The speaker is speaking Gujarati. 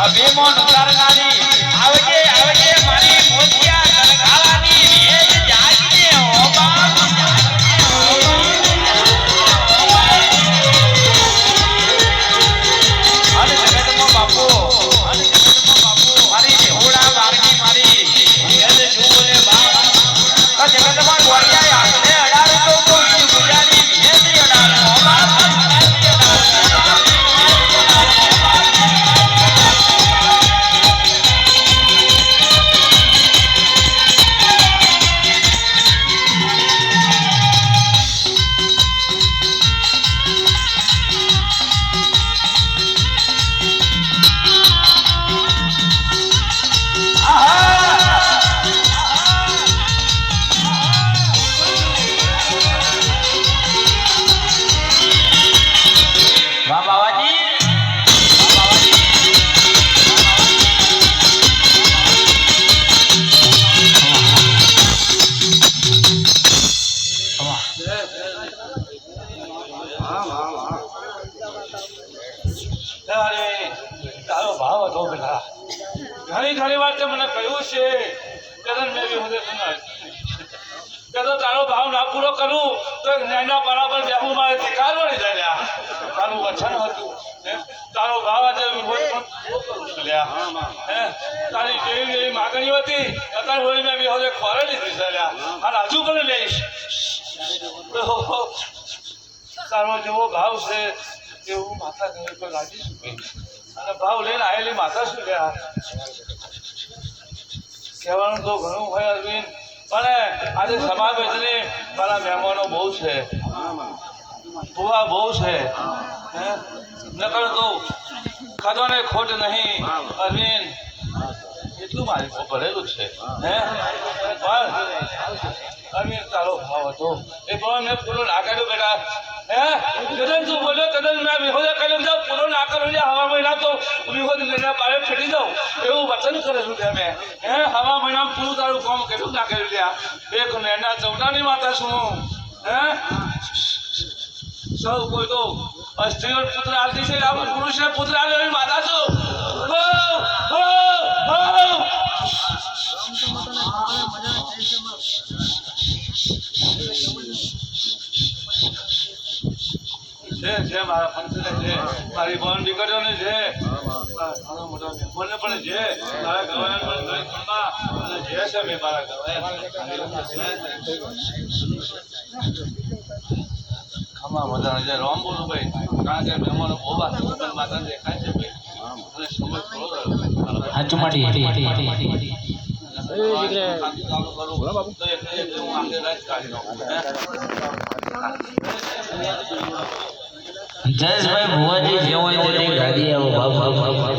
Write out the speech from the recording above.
જગતમાં નવતારનારી, આવજે, આવજે, મારી મોતિયા અરે તારો ભાવ હતો પેલા. ઘણી ઘણી વાર તે મને કહ્યું છે કે તને મેં હું તારો ભાવ ના પૂરો કરું, તો જ્ઞાનના બરાબર બેહું મારે શીખાડવો નહીં જાય તારું વચન હતું? તારો ભાવ આજે પૂરો? તારી જેવી જેવી માગણીઓ હતી, અત્યારે હોય મેં બી હવે ખોરે લીધી ચાલ્યા અને હજુ પણ લઈશ? તારો જેવો ભાવ છે એવું માતા ઘરે પર લાગી શકે અને ભાવ લઈને આવેલી માતા શું લ્યા કહેવાનું તો ઘણું હોય અરવિંદ, પણ આજે સમાવેશની મારા મહેમાનો બહુ છે. ભૂવા બહુ છે. હે? તો તો ને ખોટ નહીં. અરવિંદ, એટલું મારી ભરેલું છે. હે? પણ, અરવિંદ તારો ભાવ હતો એ પણ મેં પૂરો ના બેટા. તું બોલ્યો તદન મેં વિહોદે કર્યો જાઉં પૂરો ના કરું હવા મહિના તો વિહોદ લેના પાડે ફેટી જાઉં એવું વચન કરેલું છે મેં. હે? હવા મહિના પૂરું તારું કામ કર્યું ના કર્યું લ્યા એક નેના ચૌટાની માતા છું હે. સૌ કોઈ તો સ્ત્રીઓ પુત્ર આલતી છે. આવું પુરુષને પુત્ર આવે એવી માતા છું. હો હો હો છે છે, મારા પંચને છે. મારી બોન દીકરીઓને છે. મારા મોટા મહેમાનને પણ છે. મારા ગવાના પણ ખંભા અને જે છે મેં મારા ખમા બધા છે રોમ બોલું ભાઈ કારણ કે મહેમાનો બહુ વાત માતા દેખાય છે તો જયેશભાઈ ભુવાજી જેવો ગાડી આવો. ભાવ બાપ બાપ